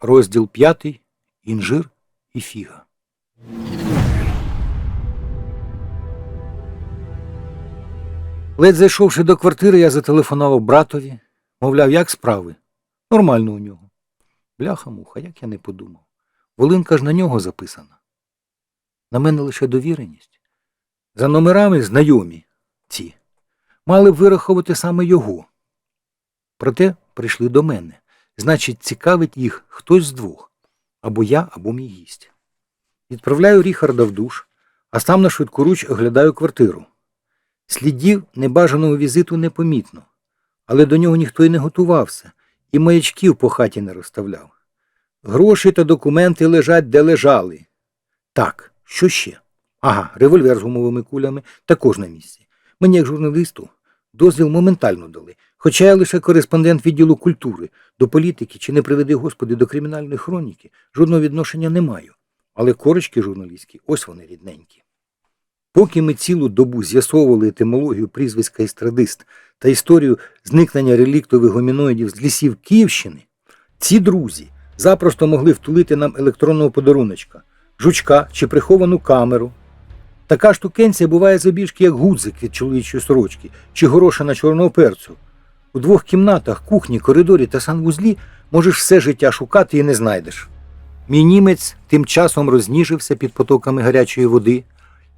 Розділ п'ятий. Інжир і фіга. Ледь зайшовши до квартири, я зателефонував братові. Мовляв, як справи? Нормально у нього. Бляха-муха, як я не подумав. Волинка ж на нього записана. На мене лише довіреність. За номерами знайомі ці. Мали б вираховувати саме його. Проте прийшли до мене. Значить, цікавить їх хтось з двох або я, або мій гість. Відправляю Ріхарда в душ, а сам на швидкоруч оглядаю квартиру. Слідів небажаного візиту непомітно, але до нього ніхто й не готувався, і маячків по хаті не розставляв. Гроші та документи лежать, де лежали. Так, що ще? Ага, револьвер з гумовими кулями також на місці. Мені, як журналісту, дозвіл моментально дали, хоча я лише кореспондент відділу культури, до політики чи не приведи Господи до кримінальної хроніки, жодного відношення не маю. Але корочки журналістські, ось вони рідненькі. Поки ми цілу добу з'ясовували етимологію прізвиська естрадист та історію зникнення реліктових гоміноїдів з лісів Київщини, ці друзі запросто могли втулити нам електронного подаруночка, жучка чи приховану камеру. Така штукенція буває забіжки, як гудзик від чоловічої сорочки чи горошина чорного перцю. У двох кімнатах, кухні, коридорі та санвузлі можеш все життя шукати і не знайдеш. Мій німець тим часом розніжився під потоками гарячої води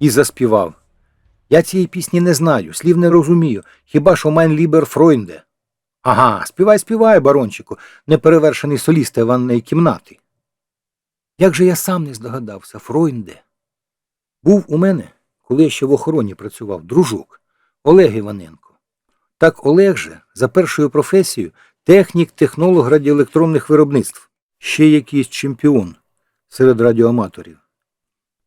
і заспівав. Я цієї пісні не знаю, слів не розумію, хіба що майн лібер Фройнде. Ага, співай, співай, барончику, неперевершений соліст ванної кімнати. Як же я сам не здогадався, Фройнде? Був у мене, коли я ще в охороні працював, дружок Олег Іваненко. Так Олег же за першою професією технік, технолог радіоелектронних виробництв, ще якийсь чемпіон серед радіоаматорів.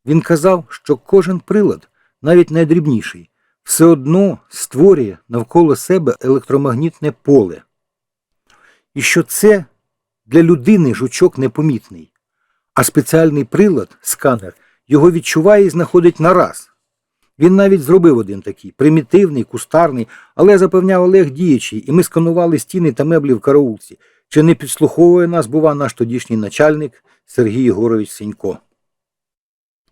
Він казав, що кожен прилад, навіть найдрібніший, все одно створює навколо себе електромагнітне поле. І що це для людини жучок непомітний, а спеціальний прилад, сканер, його відчуває і знаходить нараз. Він навіть зробив один такий примітивний, кустарний, але запевняв Олег діячий, і ми сканували стіни та меблі в караулці. Чи не підслуховує нас, бува, наш тодішній начальник Сергій Єгорович Сенько.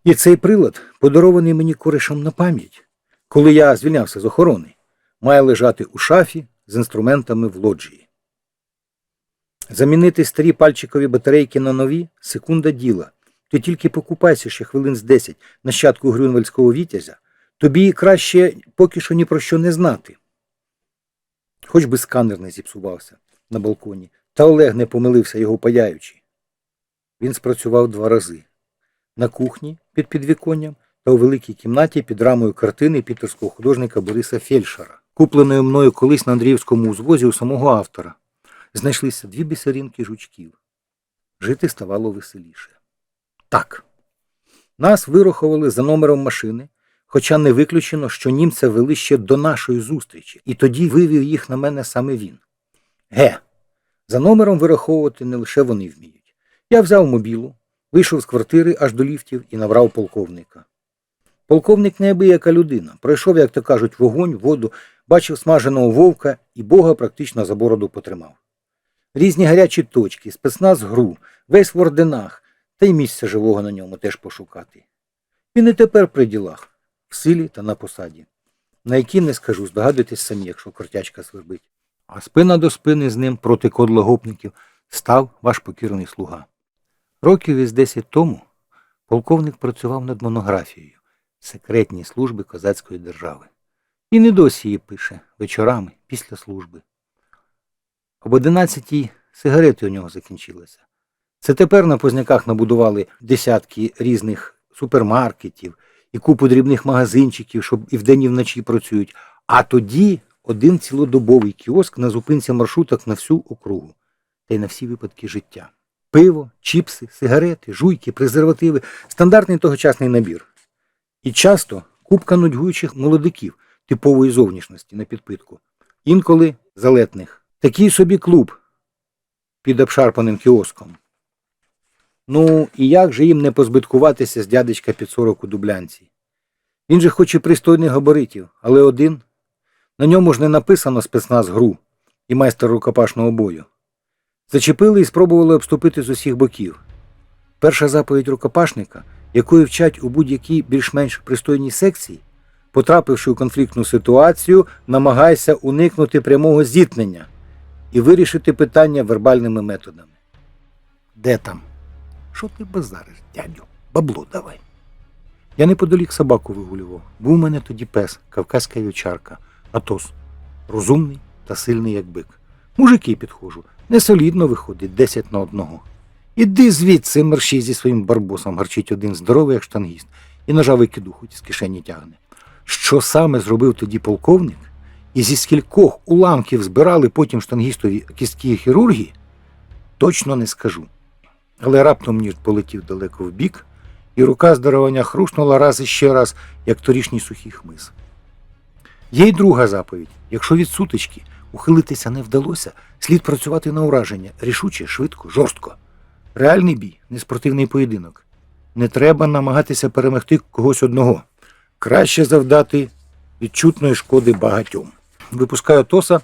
І цей прилад, подарований мені коришем на пам'ять, коли я звільнявся з охорони, має лежати у шафі з інструментами в лоджії. Замінити старі пальчикові батарейки на нові секунда діла. Ти тільки покупайся ще хвилин з 10 нащадку Грюнвельського вітязя, тобі краще поки що ні про що не знати. Хоч би сканер не зіпсувався на балконі, та Олег не помилився його паяючи. Він спрацював два рази на кухні під підвіконням та у великій кімнаті під рамою картини пітерського художника Бориса Фельдшера, купленої мною колись на Андріївському узвозі у самого автора. Знайшлися дві бісерінки жучків. Жити ставало веселіше. Так. Нас вирахували за номером машини, хоча не виключено, що німця вели ще до нашої зустрічі, і тоді вивів їх на мене саме він. Ге, за номером вираховувати не лише вони вміють. Я взяв мобілу, вийшов з квартири аж до ліфтів і набрав полковника. Полковник неабияка людина. Пройшов, як то кажуть, вогонь, воду, бачив смаженого вовка і Бога практично за бороду потримав. Різні гарячі точки, спецназ гру, весь в орденах, та й місця живого на ньому теж пошукати. Він і тепер при ділах, в силі та на посаді. На які не скажу, здогадуйтесь самі, якщо кортячка свербить. А спина до спини з ним проти кодлогопників став ваш покірний слуга. Років із десять тому полковник працював над монографією секретні служби козацької держави. І не досі її пише вечорами після служби. Об одинадцятій сигарети у нього закінчилися. Це тепер на позняках набудували десятки різних супермаркетів і купу дрібних магазинчиків, що і вдень, і вночі працюють. А тоді один цілодобовий кіоск на зупинці маршруток на всю округу та й на всі випадки життя. Пиво, чіпси, сигарети, жуйки, презервативи стандартний тогочасний набір. І часто купка нудьгуючих молодиків типової зовнішності на підпитку, інколи залетних. Такий собі клуб під обшарпаним кіоском. Ну, і як же їм не позбиткуватися з дядечка під 40 у дублянці? Він же хоч і пристойних габаритів, але один. На ньому ж не написано спецназ гру і майстер рукопашного бою. Зачепили і спробували обступити з усіх боків. Перша заповідь рукопашника, якої вчать у будь-якій більш-менш пристойній секції, потрапивши у конфліктну ситуацію, намагайся уникнути прямого зіткнення і вирішити питання вербальними методами. Де там? Що ти базариш, дядю? Бабло давай. Я неподалік собаку вигулював. Був у мене тоді пес, кавказька вівчарка, Атос. Розумний та сильний, як бик. Мужики підходжу. Несолідно виходить, десять на одного. Іди звідси, мерщій зі своїм барбосом, гарчить один здоровий, як штангіст, і ножа викидуху з кишені тягне. Що саме зробив тоді полковник? І зі скількох уламків збирали потім штангістові кістки хірургії, точно не скажу. Але раптом ніж полетів далеко вбік, і рука здоровання хруснула раз іще раз, як торішній сухий хмиз. Є й друга заповідь: якщо від сутички ухилитися не вдалося, слід працювати на ураження рішуче, швидко, жорстко. Реальний бій, не спортивний поєдинок. Не треба намагатися перемогти когось одного. Краще завдати відчутної шкоди багатьом. Випускаю тоса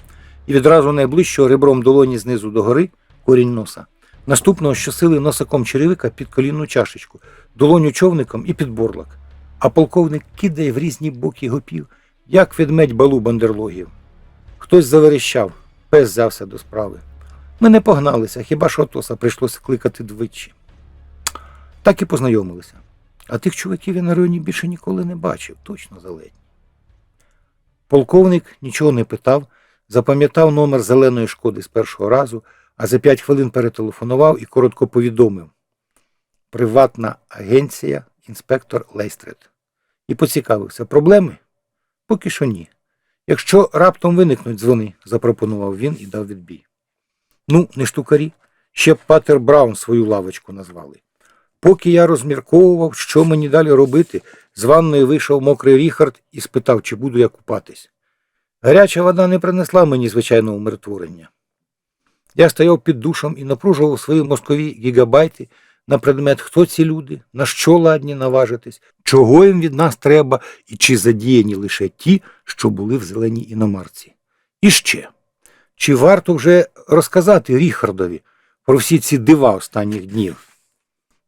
і відразу найближчого ребром долоні знизу до гори корінь носа. Наступного щосили носаком черевика під колінну чашечку, долоню човником і під борлак. А полковник кидає в різні боки гопів, як ведмедь балу бандерлогів. Хтось заверещав, пес взявся до справи. Ми не погналися, хіба що Тоса прийшлося кликати двічі. Так і познайомилися. А тих чуваків я на районі більше ніколи не бачив, точно заледні. Полковник нічого не питав, запам'ятав номер зеленої шкоди з першого разу, а за п'ять хвилин перетелефонував і коротко повідомив. Приватна агенція, інспектор Лейстрет. І поцікавився, проблеми? Поки що ні. Якщо раптом виникнуть дзвони, запропонував він і дав відбій. Ну, не штукарі, ще Патер Браун свою лавочку назвали. Поки я розмірковував, що мені далі робити, з ванної вийшов мокрий Ріхард і спитав, чи буду я купатись. Гаряча вода не принесла мені звичайного умиротворення. Я стояв під душом і напружував свої мозкові гігабайти на предмет, хто ці люди, на що ладні наважитись, чого їм від нас треба і чи задіяні лише ті, що були в зеленій іномарці. І ще, чи варто вже розказати Ріхардові про всі ці дива останніх днів?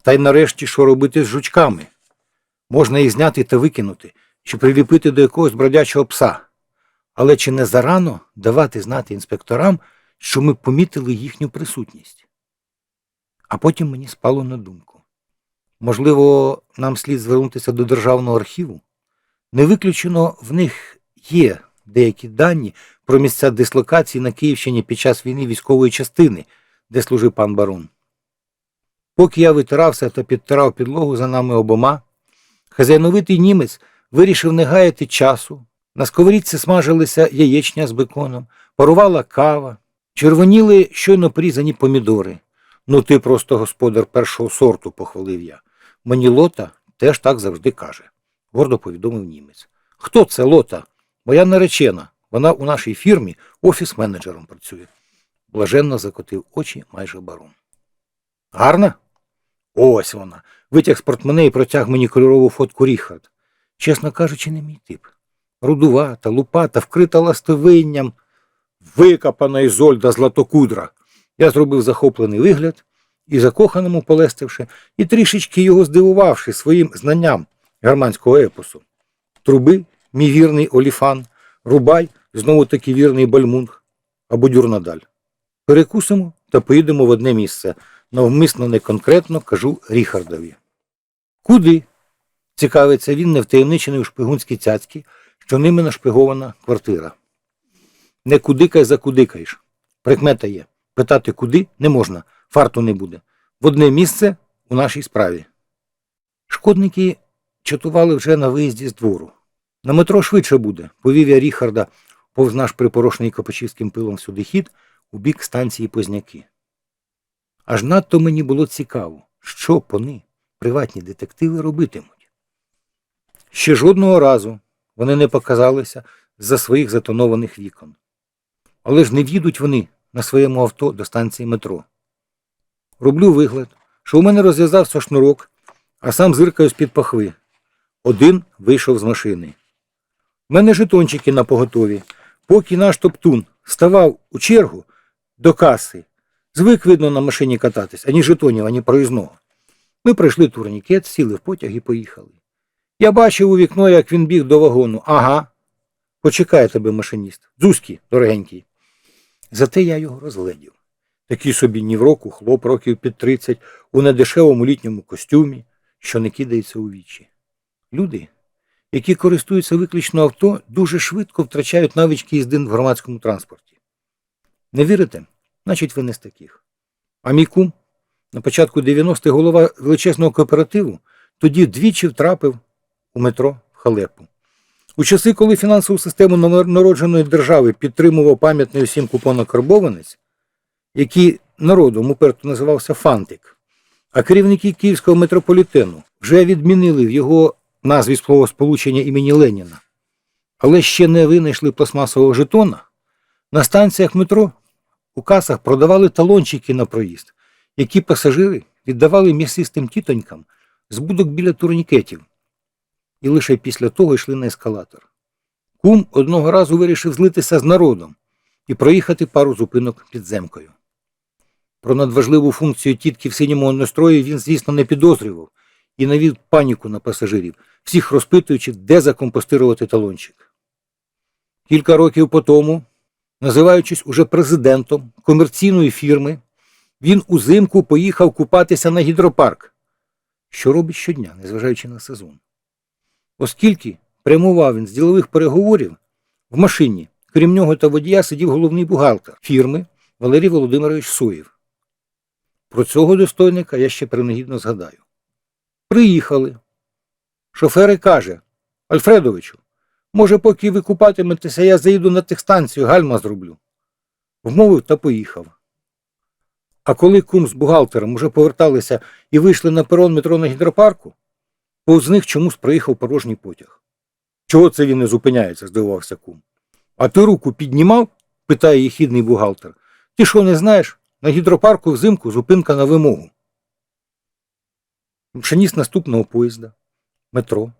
Та й нарешті, що робити з жучками? Можна їх зняти та викинути, чи приліпити до якогось бродячого пса. Але чи не зарано давати знати інспекторам, що ми помітили їхню присутність? А потім мені спало на думку. Можливо, нам слід звернутися до Державного архіву? Не виключено, в них є деякі дані про місця дислокації на Київщині під час війни військової частини, де служив пан барон. Поки я витирався та підтирав підлогу за нами обома, хазяйновитий німець вирішив не гаяти часу. На сковорідці смажилися яєчня з беконом, парувала кава, червоніли щойно порізані помідори. Ну, ти просто господар першого сорту, похвалив я. Мені лота теж так завжди каже, гордо повідомив німець. Хто це лота? Моя наречена. Вона у нашій фірмі офіс-менеджером працює. Блаженно закотив очі майже барон. Гарна? Ось вона. Витяг з портмоне і протяг мені кольорову фотку Ріхард. Чесно кажучи, не мій тип. Рудувата, лупата, вкрита ластовинням, викопана із Ольда златокудра. Я зробив захоплений вигляд і, закоханому полестивши, і трішечки його здивувавши своїм знанням германського епосу. Труби, мій вірний Оліфан, Рубай, знову таки вірний Бальмунг, або Дюрнадаль. Перекусимо та поїдемо в одне місце. Навмисно не конкретно кажу Ріхардові. Куди? Цікавиться він невтаємничений у шпигунській цяцькі, що ними нашпигована квартира. Не кудикай закудикаєш. Прикмета є. Питати куди не можна, фарту не буде. В одне місце у нашій справі. Шкодники чатували вже на виїзді з двору. На метро швидше буде, повів я Ріхарда повз наш припорошений Копачівським пилом сюди хід у бік станції Позняки. Аж надто мені було цікаво, що вони, приватні детективи, робитимуть. Ще жодного разу вони не показалися з-за своїх затонованих вікон. Але ж не в'їдуть вони на своєму авто до станції метро. Роблю вигляд, що у мене розв'язався шнурок, а сам зиркаю з-під пахви. Один вийшов з машини. У мене жетончики на поготові. Поки наш топтун ставав у чергу до каси, Звик, видно, на машині кататись, ані жетонів, ані проїзного. Ми пройшли турнікет, сіли в потяг і поїхали. Я бачив у вікно, як він біг до вагону. Ага. Почекає тебе машиніст. Дзузький, дорогенький. Зате я його розгледів. Такий собі ні в року, хлоп років під 30, у недешевому літньому костюмі, що не кидається у вічі. Люди, які користуються виключно авто, дуже швидко втрачають навички їзди в громадському транспорті. Не вірите? Значить, ви не з таких. А мій кум на початку 90-х голова величезного кооперативу тоді двічі втрапив у метро в халепу. У часи, коли фінансову систему народженої держави підтримував пам'ятний усім купонокарбованець, який народом уперто називався Фантик, а керівники Київського метрополітену вже відмінили в його назві словосполучення імені Леніна, але ще не винайшли пластмасового жетона, на станціях метро у касах продавали талончики на проїзд, які пасажири віддавали м'ясистим тітонькам з будок біля турнікетів, і лише після того йшли на ескалатор. Кум одного разу вирішив злитися з народом і проїхати пару зупинок підземкою. Про надважливу функцію тітки в синьому настрої він, звісно, не підозрював і навів паніку на пасажирів, всіх розпитуючи, де закомпостирувати талончик. Кілька років по тому, називаючись уже президентом комерційної фірми, він узимку поїхав купатися на гідропарк, що робить щодня, незважаючи на сезон. Оскільки прямував він з ділових переговорів, в машині, крім нього та водія, сидів головний бухгалтер фірми Валерій Володимирович Суєв. Про цього достойника я ще принагідно згадаю. Приїхали. Шофер каже Альфредовичу, може, поки ви купатиметеся, я заїду на техстанцію, гальма зроблю. Вмовив та поїхав. А коли кум з бухгалтером уже поверталися і вийшли на перон метро на гідропарку, повз них чомусь проїхав порожній потяг. Чого це він не зупиняється? здивувався кум. А ти руку піднімав? питає їхідний бухгалтер. Ти що не знаєш? На гідропарку взимку зупинка на вимогу. Машиніст наступного поїзда, метро,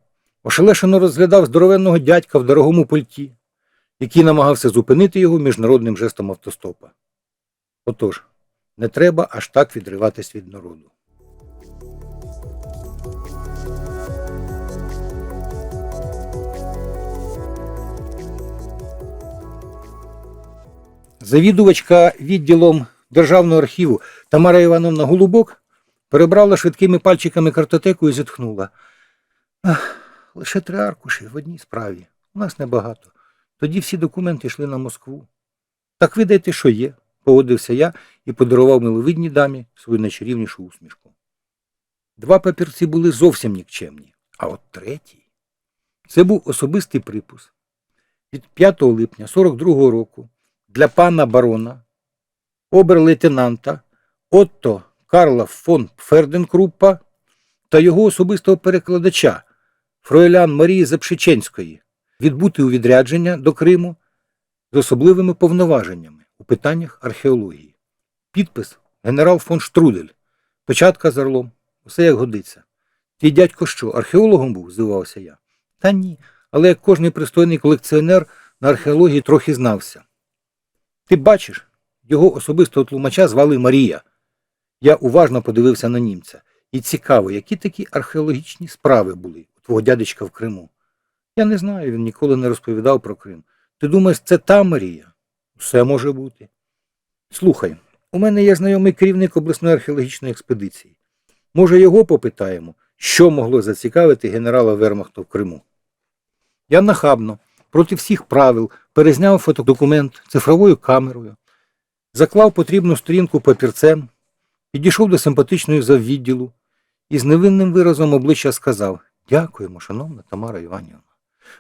ошелешено розглядав здоровенного дядька в дорогому пальті, який намагався зупинити його міжнародним жестом автостопа. Отож, не треба аж так відриватись від народу. Завідувачка відділом Державного архіву Тамара Івановна Голубок перебрала швидкими пальчиками картотеку і зітхнула. Ах, лише три аркуші в одній справі. У нас небагато. Тоді всі документи йшли на Москву. Так видайте, що є, погодився я і подарував миловидній дамі свою найчарівнішу усмішку. Два папірці були зовсім нікчемні, а от третій це був особистий припус від 5 липня 42-го року для пана барона, обер-лейтенанта Отто Карла фон Ферденкруппа та його особистого перекладача Фройлян Марії Запшиченської відбути у відрядження до Криму з особливими повноваженнями у питаннях археології. Підпис генерал фон Штрудель, печатка з орлом, усе як годиться. Твій дядько що, археологом був? здивувався я. Та ні, але як кожний пристойний колекціонер на археології трохи знався. Ти бачиш, його особистого тлумача звали Марія. Я уважно подивився на німця. І цікаво, які такі археологічні справи були у твого дядечка в Криму. Я не знаю, він ніколи не розповідав про Крим. Ти думаєш, це та Марія? Все може бути. Слухай, у мене є знайомий керівник обласної археологічної експедиції. Може, його попитаємо, що могло зацікавити генерала Вермахта в Криму? Я нахабно, проти всіх правил, перезняв фотодокумент цифровою камерою, заклав потрібну сторінку папірцем, підійшов до симпатичної заввідділу і з невинним виразом обличчя сказав Дякуємо, шановна Тамара Іванівна.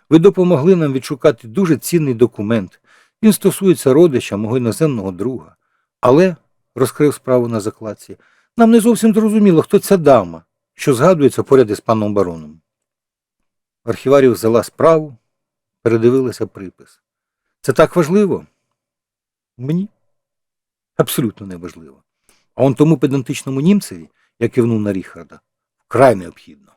Ви допомогли нам відшукати дуже цінний документ. Він стосується родича мого іноземного друга. Але, розкрив справу на закладці, нам не зовсім зрозуміло, хто ця дама, що згадується поряд із паном бароном. Архіварів взяла справу, передивилася припис. Це так важливо? Мені? Абсолютно не важливо. А он тому педантичному німцеві, я кивнув на Ріхарда, вкрай необхідно.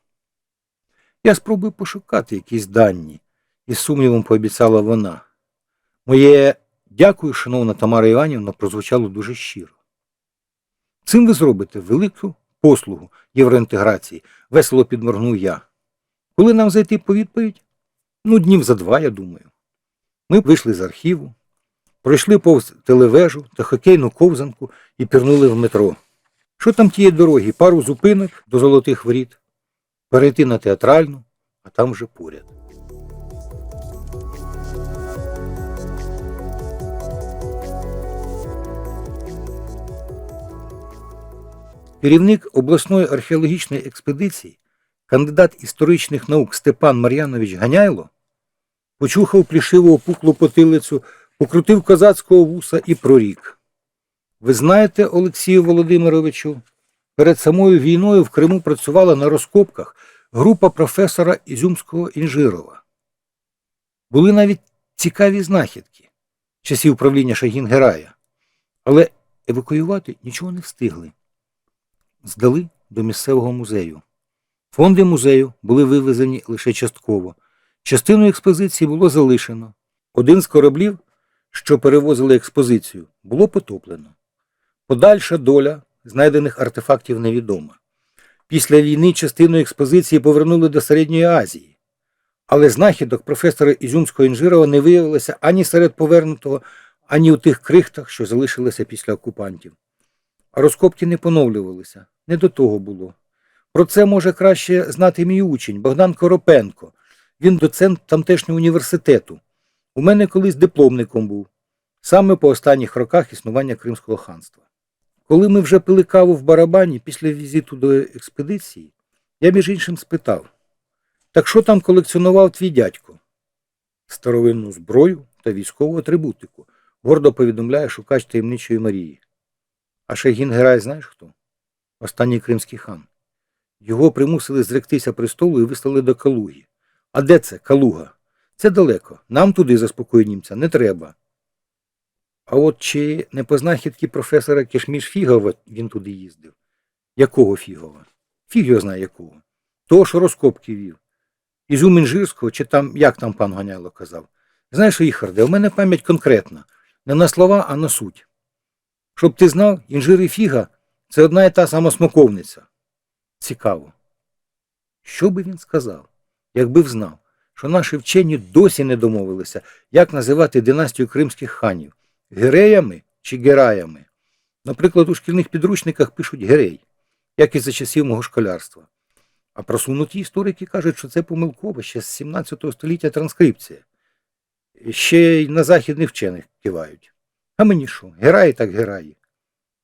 Я спробую пошукати якісь дані, із сумнівом пообіцяла вона. Моє дякую, шановна Тамара Іванівна, прозвучало дуже щиро. Цим ви зробите велику послугу євроінтеграції, весело підморгнув я. Коли нам зайти по відповідь? Ну, днів за два, я думаю. Ми вийшли з архіву, пройшли повз телевежу та хокейну ковзанку і пірнули в метро. Що там тієї дороги? Пару зупинок до золотих воріт, перейти на театральну, а там вже поряд. Керівник обласної археологічної експедиції, кандидат історичних наук Степан Мар'янович Ганяйло, почухав плішиву опуклу потилицю, покрутив козацького вуса і прорік. Ви знаєте, Олексію Володимировичу, перед самою війною в Криму працювала на розкопках група професора Ізюмського Інжирова. Були навіть цікаві знахідки часів правління Шагін-Герая, але евакуювати нічого не встигли. Здали до місцевого музею. Фонди музею були вивезені лише частково. Частину експозиції було залишено. Один з кораблів, що перевозили експозицію, було потоплено. Подальша доля знайдених артефактів невідома. Після війни частину експозиції повернули до Середньої Азії. Але знахідок професора Ізюмського інжирова не виявилося ані серед повернутого, ані у тих крихтах, що залишилися після окупантів. А розкопки не поновлювалися. Не до того було. Про це може краще знати мій учень Богдан Коропенко. Він доцент тамтешнього університету. У мене колись дипломником був, саме по останніх роках існування Кримського ханства. Коли ми вже пили каву в барабані після візиту до експедиції, я між іншим спитав: так що там колекціонував твій дядько? Старовинну зброю та військову атрибутику, гордо повідомляє шукач таємничої Марії. А Шейгін Герай знаєш хто? Останній кримський хан. Його примусили зректися престолу і вислали до Калуги. А де це Калуга? Це далеко. Нам туди, заспокоює німця, не треба. А от чи не по знахідки професора Кишміш Фігова він туди їздив? Якого Фігова? Фіг його знає якого. Того, що розкопки вів. Із Умінжирського, чи там, як там пан Гоняло казав. Знаєш, Іхарде, у мене пам'ять конкретна. Не на слова, а на суть. Щоб ти знав, інжир і фіга це одна і та сама смоковниця. Цікаво. Що би він сказав, якби взнав, що наші вчені досі не домовилися, як називати династію кримських ханів гереями чи гераями. Наприклад, у шкільних підручниках пишуть герей, як і за часів мого школярства. А просунуті історики кажуть, що це помилково ще з 17 століття транскрипція. Ще й на західних вчених кивають. А мені що, гераї так гераї.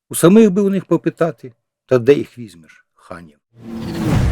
У самих би у них попитати, та де їх візьмеш, ханів. Thank you.